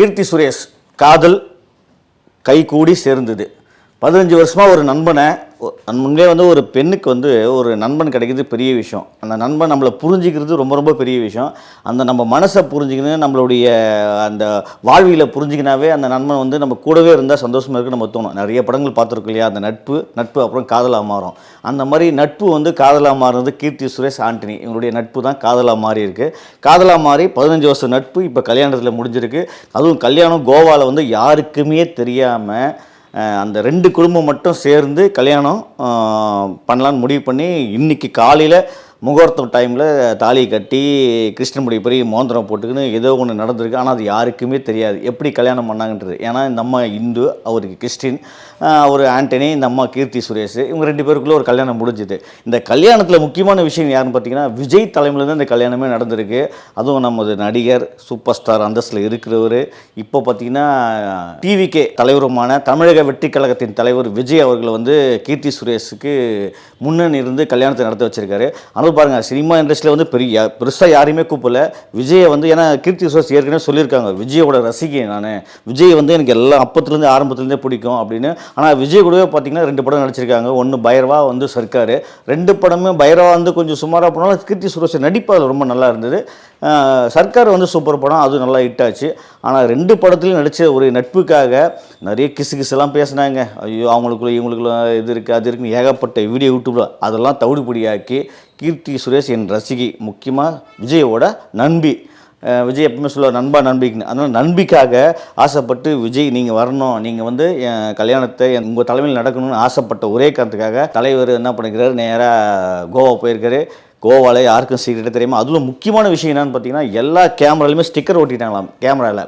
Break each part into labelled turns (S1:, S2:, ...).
S1: கீர்த்தி சுரேஷ் காதல் கை கூடி சேர்ந்தது. பதினஞ்சு வருஷமாக ஒரு நண்பனை முன்பே வந்து ஒரு பெண்ணுக்கு வந்து ஒரு நண்பன் கிடைக்கிறது பெரிய விஷயம். அந்த நண்பன் நம்மளை புரிஞ்சிக்கிறது ரொம்ப ரொம்ப பெரிய விஷயம். அந்த நம்ம மனசை புரிஞ்சுக்கணும் நம்மளுடைய அந்த வாழ்வியில் புரிஞ்சிக்கினாவே அந்த நண்பன் வந்து நம்ம கூடவே இருந்தால் சந்தோஷமாக இருக்குது நம்ம தோணும். நிறைய படங்கள் பார்த்துருக்கோம் இல்லையா? அந்த நட்பு நட்பு அப்புறம் காதலாக மாறும். அந்த மாதிரி நட்பு வந்து காதலாக மாறுறது கீர்த்தி சுரேஷ் ஆண்டனி. இவங்களுடைய நட்பு தான் காதலாக மாறி இருக்குது காதலாக மாறி பதினஞ்சு வருஷம் நட்பு இப்போ கல்யாணத்தில் முடிஞ்சிருக்கு. அதுவும் கல்யாணம் கோவாவில் வந்து யாருக்குமே தெரியாமல் அந்த ரெண்டு குடும்பம் மட்டும் சேர்ந்து கல்யாணம் பண்ணலான்னு முடிவு பண்ணி இன்னைக்கு காலையில் முகூர்த்தம் டைமில் தாலி கட்டி கிருஷ்ணமுடி பெரிய மோந்திரம் போட்டுக்கின்னு ஏதோ ஒன்று நடந்திருக்கு. ஆனால் அது யாருக்குமே தெரியாது. எப்படி கல்யாணம் பண்ணாங்கன்றது. ஏன்னா இந்த அம்மா இந்து அவருக்கு கிறிஸ்டின் அவர் ஆண்டனி இந்த அம்மா கீர்த்தி சுரேஷ் இவங்க ரெண்டு பேருக்குள்ளே ஒரு கல்யாணம் முடிஞ்சுது. இந்த கல்யாணத்தில் முக்கியமான விஷயம் யாருன்னு பார்த்தீங்கன்னா விஜய் தலைமையில் தான் இந்த கல்யாணமே நடந்திருக்கு. அதுவும் நமது நடிகர் சூப்பர் ஸ்டார் அந்தஸ்தில் இருக்கிறவர். இப்போ பார்த்தீங்கன்னா டிவிகே தலைவருமான தமிழக வெற்றி கழகத்தின் தலைவர் விஜய் அவர்களை வந்து கீர்த்தி சுரேஷுக்கு முன்னணி இருந்து கல்யாணத்தை நடத்த வச்சிருக்காரு. ஆனால் பாருங்க சினிமா இண்டஸ்ட்ரியில் வந்து பெரிய பெருசாக யாரையுமே கூப்பிடல. விஜயை வந்து ஏன்னா கீர்த்தி சுரேஷ் ஏற்கனவே சொல்லியிருக்காங்க விஜயோட ரசிகை நான். விஜய் வந்து எனக்கு எல்லாம் அப்பத்துலேருந்து ஆரம்பத்துலேருந்தே பிடிக்கும் அப்படின்னு. ஆனால் விஜய் கூடவே பார்த்தீங்கன்னா ரெண்டு படம் நடிச்சிருக்காங்க. ஒன்று பைரவா வந்து சர்க்கார். ரெண்டு படமே பைரவா வந்து கொஞ்சம் சுமாராக போனாலும் கீர்த்தி சுரேஷ் நடிப்பு அது ரொம்ப நல்லா இருந்தது. சர்க்கார் வந்து சூப்பர் படம் அது நல்லா ஹிட் ஆச்சு. ஆனால் ரெண்டு படத்துலையும் நடித்த ஒரு நட்புக்காக நிறைய கிசு கிசுலாம் பேசினாங்க. ஐயோ அவங்களுக்குள்ள இவங்களுக்குள்ள இது இருக்குது அது இருக்குன்னு ஏகப்பட்ட வீடியோ யூடியூப்பில் அதெல்லாம் தவிடுபடியாக்கி கீர்த்தி சுரேஷ் என் ரசிகை முக்கியமாக விஜயோட நண்பி. விஜய் எப்பவுமே சொல்லுவார் நண்பா நண்பிக்குன்னு. அதனால் நண்பிக்காக ஆசைப்பட்டு விஜய் நீங்கள் வரணும். நீங்கள் வந்து என் கல்யாணத்தை உங்கள் தலைமையில் நடக்கணும்னு ஆசைப்பட்ட ஒரே காரணத்துக்காக தலைவர் என்ன பண்ணிக்கிறாரு நேராக கோவா போயிருக்காரு. கோவாவில் யாருக்கும் சீக்கிரட்டே தெரியுமா அதில் முக்கியமான விஷயம் என்னென்னு பார்த்தீங்கன்னா எல்லா கேமராலையுமே ஸ்டிக்கர் ஒட்டிட்டாங்களாம் கேமராவில்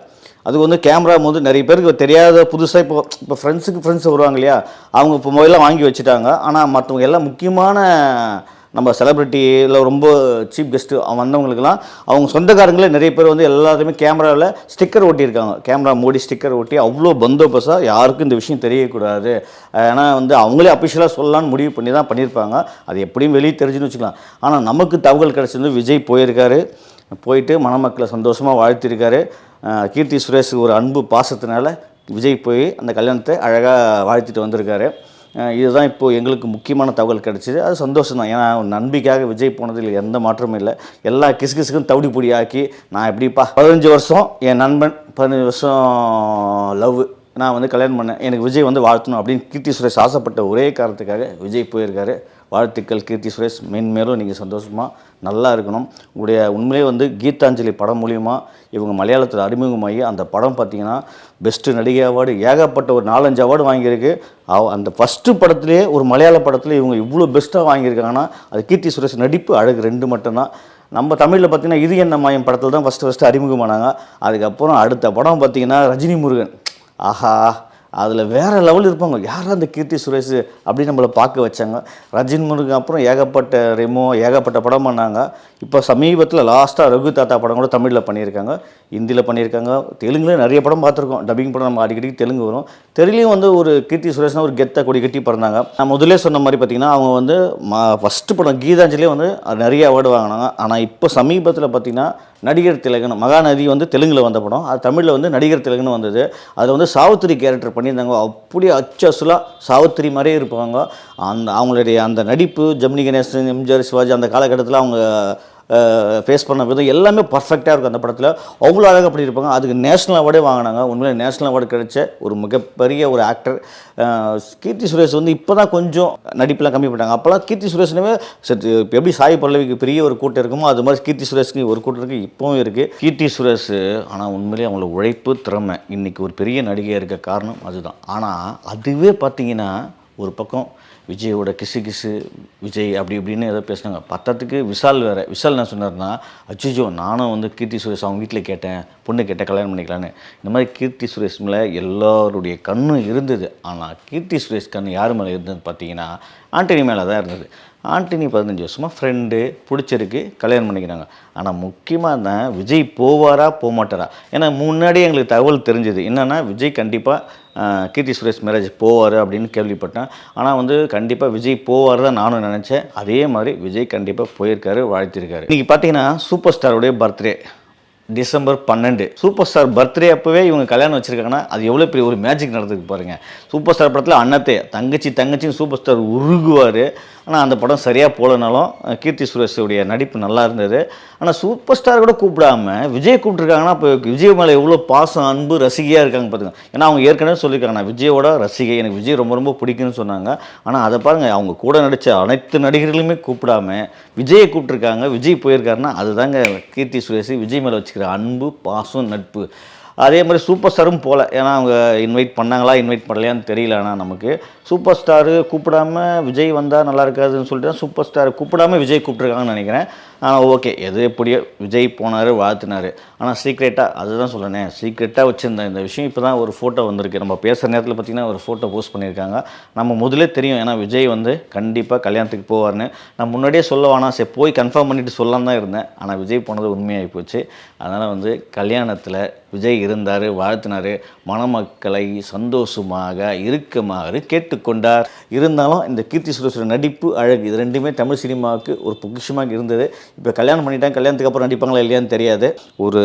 S1: அது வந்து கேமரா வந்து நிறைய பேருக்கு தெரியாத புதுசாக இப்போ இப்போ ஃப்ரெண்ட்ஸுக்கு ஃப்ரெண்ட்ஸ் வருவாங்க இல்லையா? அவங்க இப்போ மொபைலாம் வாங்கி வச்சுட்டாங்க. ஆனால் மற்றவங்க எல்லாம் முக்கியமான நம்ம செலிப்ரிட்டியில் ரொம்ப சீப் கெஸ்ட்டு வந்தவங்களுக்குலாம் அவங்க சொந்தக்காரங்களே நிறைய பேர் வந்து எல்லாத்தையுமே கேமராவில் ஸ்டிக்கர் ஒட்டியிருக்காங்க. கேமரா மூடி ஸ்டிக்கர் ஒட்டி அவ்வளோ பந்தோபஸ்தாக யாருக்கும் இந்த விஷயம் தெரியக்கூடாது. ஏன்னா வந்து அவங்களே அஃபிஷியலாக சொல்லலாம்னு முடிவு பண்ணி தான் பண்ணியிருப்பாங்க. அது எப்படியும் வெளியே தெரிஞ்சுன்னு வச்சுக்கலாம். ஆனால் நமக்கு தகவல் கிடச்சிருந்து விஜய் போயிருக்காரு. போயிட்டு மணமக்களை சந்தோஷமாக வாழ்த்திருக்காரு. கீர்த்தி சுரேஷ் ஒரு அன்பு பாசத்தினால விஜய் போய் அந்த கல்யாணத்தை அழகாக வாழ்த்திட்டு வந்திருக்காரு. இதுதான் இப்போது எங்களுக்கு முக்கியமான தகவல் கிடச்சிது. அது சந்தோஷம் தான் ஏன்னா நம்பிக்கையாக விஜய் போனதில் எந்த மாற்றமும் இல்லை. எல்லா கிசுகிசுக்கும் தவிடி பொடி ஆக்கி நான் எப்படிப்பா? பதினஞ்சு வருஷம் என் நண்பன் பதினஞ்சு வருஷம் லவ் நான் வந்து கல்யாணம் பண்ணேன். எனக்கு விஜய் வந்து வாழ்த்தணும் அப்படின்னு கீர்த்தி சுரேஷ் ஆசைப்பட்ட ஒரே காரணத்துக்காக விஜய் போயிருக்காரு. வாழ்த்துக்கள் கீர்த்தி சுரேஷ். மென்மேலும் நீங்கள் சந்தோஷமாக நல்லா இருக்கணும். உங்களுடைய உண்மையிலே வந்து கீதாஞ்சலி படம் மூலிமா இவங்க மலையாளத்தில் அறிமுகமாகி அந்த படம் பார்த்தீங்கன்னா பெஸ்ட்டு நடிகை அவார்டு ஏகப்பட்ட ஒரு நாலஞ்சு அவார்டு வாங்கியிருக்கு. அவ அந்த ஃபஸ்ட்டு படத்துலேயே ஒரு மலையாள படத்தில் இவங்க இவ்வளோ பெஸ்ட்டாக வாங்கியிருக்காங்கன்னா அது கீர்த்தி சுரேஷ் நடிப்பு அழகு ரெண்டு மட்டும்தான். நம்ம தமிழில் பார்த்திங்கன்னா இது என்ன மாயம் படத்தில் தான் ஃபஸ்ட்டு ஃபஸ்ட்டு அறிமுகமானாங்க. அதுக்கப்புறம் அடுத்த படம் பார்த்தீங்கன்னா ரஜினி முருகன். ஆஹா! அதில் வேறு லெவல் இருப்பாங்க. யார் அந்த கீர்த்தி சுரேஷ் அப்படின்னு நம்மளை பார்க்க வச்சாங்க. ரஜின் முருகன் அப்புறம் ஏகப்பட்ட ரெமோ ஏகப்பட்ட படம் பண்ணாங்க. இப்போ சமீபத்தில் லாஸ்ட்டாக ரகு தாத்தா படம் கூட தமிழில் பண்ணியிருக்காங்க. ஹிந்தியில் பண்ணியிருக்காங்க. தெலுங்குலேயும் நிறைய படம் பார்த்துருக்கோம். டப்பிங் படம் நம்ம அடிக்கடி தெலுங்கு வரும். தெலுங்குலையும் வந்து ஒரு கீர்த்தி சுரேஷ்னா ஒரு கெத்தை கொடி கட்டி பிறந்தாங்க. நான் முதலே சொன்ன மாதிரி பார்த்தீங்கன்னா அவங்க வந்து ஃபஸ்ட்டு படம் கீதாஞ்சலியே வந்து நிறைய அவார்டு வாங்கினாங்க. ஆனால் இப்போ சமீபத்தில் பார்த்திங்கன்னா நடிகர் திலகன் மகாநதி வந்து தெலுங்கில் வந்த படம். அது தமிழில் வந்து நடிகர் திலகன் வந்தது. அதில் வந்து சாவித்திரி கேரக்டர் பண்ணியிருந்தாங்க. அப்படியே அச்சசுலாக சாவித்திரி மாதிரியே இருப்பாங்க. அந்த அவங்களுடைய அந்த நடிப்பு ஜெமினி கணேசன் எம்ஜிஆர் சிவாஜி அந்த காலகட்டத்தில் அவங்க ஃபேஸ் பண்ண விதம் எல்லாமே பர்ஃபெக்டாக இருக்கும் அந்த படத்தில். அவ்வளோ அழகாக பண்ணியிருப்பாங்க. அதுக்கு நேஷ்னல் அவார்டே வாங்கினாங்க. உண்மையிலே நேஷ்னல் அவார்டு கிடைச்ச ஒரு மிகப்பெரிய ஒரு ஆக்டர் கீர்த்தி சுரேஷ் வந்து இப்போ தான் கொஞ்சம் நடிப்பெல்லாம் கம்மி பண்ணிட்டாங்க. அப்போல்லாம் கீர்த்தி சுரேஷ்னவே சற்று எப்படி சாய் பல்லவிக்கு பெரிய ஒரு கூட்டம் இருக்குமோ அது மாதிரி கீர்த்தி சுரேஷ்க்கு ஒரு கூட்டம் இருக்குது இப்போவும் இருக்குது கீர்த்தி சுரேஷ் ஆனால் உண்மையிலேயே அவங்களோட உழைப்பு திறமை இன்றைக்கி ஒரு பெரிய நடிகையாக இருக்க காரணம் அதுதான். ஆனால் அதுவே பார்த்தீங்கன்னா ஒரு பக்கம் விஜயோட கிசு கிசு விஜய் அப்படி இப்படின்னு ஏதோ பேசினாங்க. பத்தத்துக்கு விஷால் வேறு. விஷால் என்ன சொன்னார்னா அச்சுஜோ நானும் வந்து கீர்த்தி சுரேஷ் அவங்க வீட்டில் கேட்டேன் பொண்ணு கேட்டேன் கல்யாணம் பண்ணிக்கலான்னு. இந்த மாதிரி கீர்த்தி சுரேஷ் மேலே எல்லோருடைய கண்ணும் இருந்தது. ஆனால் கீர்த்தி சுரேஷ் கண் யார் மேலே இருந்ததுன்னு பார்த்தீங்கன்னா ஆண்டனி மேலே தான் இருந்தது. ஆண்டனி பதினஞ்சு வருஷமாக ஃப்ரெண்டு பிடிச்சிருக்கு கல்யாணம் பண்ணிக்கிறாங்க. ஆனால் முக்கியமாக தான் விஜய் போவாரா போக மாட்டாரா ஏன்னா முன்னாடியே எங்களுக்கு தகவல் தெரிஞ்சது. என்னென்னா விஜய் கண்டிப்பாக கீர்த்தி சுரேஷ் மேரேஜ் போவார் அப்படின்னு கேள்விப்பட்டேன். ஆனால் வந்து கண்டிப்பாக விஜய் போவார் தான் நானும் நினச்சேன். அதே மாதிரி விஜய் கண்டிப்பாக போயிருக்காரு வாழ்த்திருக்காரு. இன்றைக்கி பார்த்தீங்கன்னா சூப்பர் ஸ்டாருடைய பர்த்டே டிசம்பர் பன்னெண்டு. சூப்பர் ஸ்டார் பர்த்டே அப்போவே இவங்க கல்யாணம் வச்சுருக்காங்கன்னா அது எவ்வளோ பெரிய ஒரு மேஜிக் நடந்துக்கு பாருங்கள் சூப்பர் ஸ்டார் படத்தில் அன்னத்தே தங்கச்சி தங்கச்சின்னு சூப்பர் ஸ்டார் உருகுவார். ஆனால் அந்த படம் சரியாக போகலனாலும் கீர்த்தி சுரேஷுடைய நடிப்பு நல்லா இருந்தது. ஆனால் சூப்பர் ஸ்டார் கூட கூப்பிடாம விஜய் கூப்பிட்ருக்காங்கன்னா இப்போ விஜய் மேலே எவ்வளோ பாசம் அன்பு ரசிகையாக இருக்காங்க பார்த்துங்க ஏன்னா அவங்க ஏற்கனவே சொல்லியிருக்காங்க நான் விஜயோட ரசிகை எனக்கு விஜய் ரொம்ப ரொம்ப பிடிக்கும்னு சொன்னாங்க. ஆனால் அதை பாருங்கள் அவங்க கூட நடித்த அனைத்து நடிகர்களுமே கூப்பிடாம விஜயை கூப்பிட்ருக்காங்க விஜய் போயிருக்காருன்னா அதுதாங்க கீர்த்தி சுரேஷ் விஜய் மேலே வச்சுக்கிற அன்பு பாசம் நட்பு. அதே மாதிரி சூப்பர் ஸ்டாரும் போகல ஏன்னா அவங்க இன்வைட் பண்ணாங்களா இன்வைட் பண்ணலையான்னு தெரியல ஆனால் நமக்கு. சூப்பர் ஸ்டாரு கூப்பிடாம விஜய் வந்தால் நல்லா இருக்காதுன்னு சொல்லிட்டு தான் சூப்பர் ஸ்டார் கூப்பிடாம விஜய் கூப்பிட்ருக்காங்கன்னு நினைக்கிறேன். ஆனால் ஓகே. எது எப்படியோ விஜய் போனார் வாழ்த்தினார். ஆனால் சீக்ரெட்டாக அதுதான் சொல்லணே சீக்ரெட்டாக வச்சுருந்தேன் இந்த விஷயம் இப்போ தான் ஒரு ஃபோட்டோ வந்திருக்கு. நம்ம பேசுகிற நேரத்தில் பார்த்திங்கன்னா ஒரு ஃபோட்டோ போஸ்ட் பண்ணியிருக்காங்க. நம்ம முதலே தெரியும். ஏன்னா விஜய் வந்து கண்டிப்பாக கல்யாணத்துக்கு போவார்னு. நான் முன்னாடியே சொல்ல வேணாம். சரி போய் கன்ஃபார்ம் பண்ணிட்டு சொல்லலாம் தான் இருந்தேன். ஆனால் விஜய் போனது உண்மையாகி போச்சு. அதனால் வந்து கல்யாணத்தில் விஜய் இருந்தார் வாழ்த்தினார் மணமக்களை சந்தோஷமாக இருக்குமாறு கேட்டுக்கொண்டார். இருந்தாலும் இந்த கீர்த்தி சுரேஷோட நடிப்பு அழகு இது ரெண்டுமே தமிழ் சினிமாவுக்கு ஒரு பொக்கிஷமாக இருந்தது. இப்போ கல்யாணம் பண்ணிட்டாங்க கல்யாணத்துக்கு அப்புறம் நடிப்பாங்களா இல்லையான்னு தெரியாது. ஒரு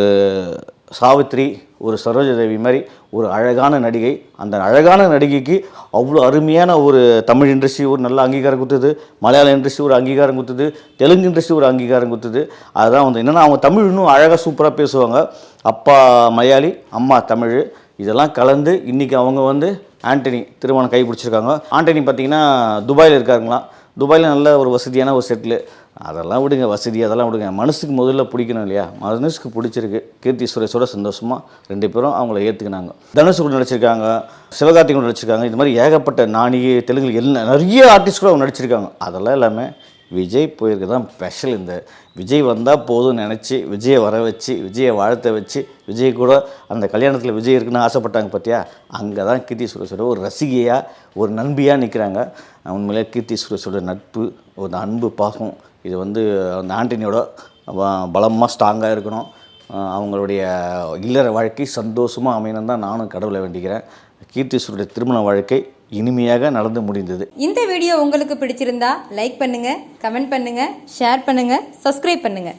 S1: சாவித்ரி ஒரு சரோஜதேவி மாதிரி ஒரு அழகான நடிகை. அந்த அழகான நடிகைக்கு அவ்வளோ அருமையான ஒரு தமிழ் இண்டஸ்ட்ரி ஒரு நல்ல அங்கீகாரம் கொடுத்தது. மலையாள இண்டஸ்ட்ரி ஒரு அங்கீகாரம் கொடுத்தது. தெலுங்கு இண்டஸ்ட்ரி ஒரு அங்கீகாரம் கொடுத்தது. அதுதான் வந்து என்னென்னா அவங்க தமிழ் இன்னும் அழகாக சூப்பராக பேசுவாங்க. அப்பா மலையாளி அம்மா தமிழ். இதெல்லாம் கலந்து இன்றைக்கி அவங்க வந்து ஆண்டனி திருமணம் கை பிடிச்சிருக்காங்க. ஆண்டனி பார்த்திங்கன்னா துபாயில் இருக்காருங்களாம். துபாயில் நல்ல ஒரு வசதியான ஒரு செட்டில் அதெல்லாம் விடுங்க வசதி அதெல்லாம் விடுங்க. மனசுக்கு முதல்ல பிடிக்கணும் இல்லையா? மனசுக்கு பிடிச்சிருக்கு. கீர்த்தி சுரேஷோட சந்தோஷமாக ரெண்டு பேரும் அவங்கள ஏற்றுக்கினாங்க தனுஷ் கூட நடிச்சிருக்காங்க சிவகார்த்திகை கூட நடிச்சிருக்காங்க. இது மாதிரி ஏகப்பட்ட நானி தெலுங்கு எல்லாம் நிறைய ஆர்டிஸ்ட் கூட அவங்க நடிச்சிருக்காங்க. அதெல்லாம் எல்லாமே விஜய் போயிருக்கு. தான் ஸ்பெஷல் இந்த விஜய் வந்தால் போதும்னு நினச்சி விஜயை வர வச்சு விஜயை வாழ்த்த வச்சு விஜய் கூட அந்த கல்யாணத்தில் விஜய் இருக்குன்னு ஆசைப்பட்டாங்க பார்த்தியா அங்கே தான் கீர்த்தி சுரேஷோட ஒரு ரசிகையாக ஒரு நண்பியாக நிற்கிறாங்க உண்மையிலே கீர்த்தி சுரேஷோட நட்பு ஒரு அன்பு பாகம். இது வந்து அந்த ஆண்டனியோட பலமாக ஸ்ட்ராங்காக இருக்கணும். அவங்களுடைய இல்லற வாழ்க்கை சந்தோஷமாக அமையணும் தான் நானும் கடவுளை வேண்டிக்கிறேன். கீர்த்தி திருமண வாழ்க்கை இனிமையாக நடந்து முடிந்தது.
S2: இந்த வீடியோ உங்களுக்கு பிடிச்சிருந்தா லைக் பண்ணுங்கள் கமெண்ட் பண்ணுங்கள் ஷேர் பண்ணுங்கள் சப்ஸ்கிரைப் பண்ணுங்கள்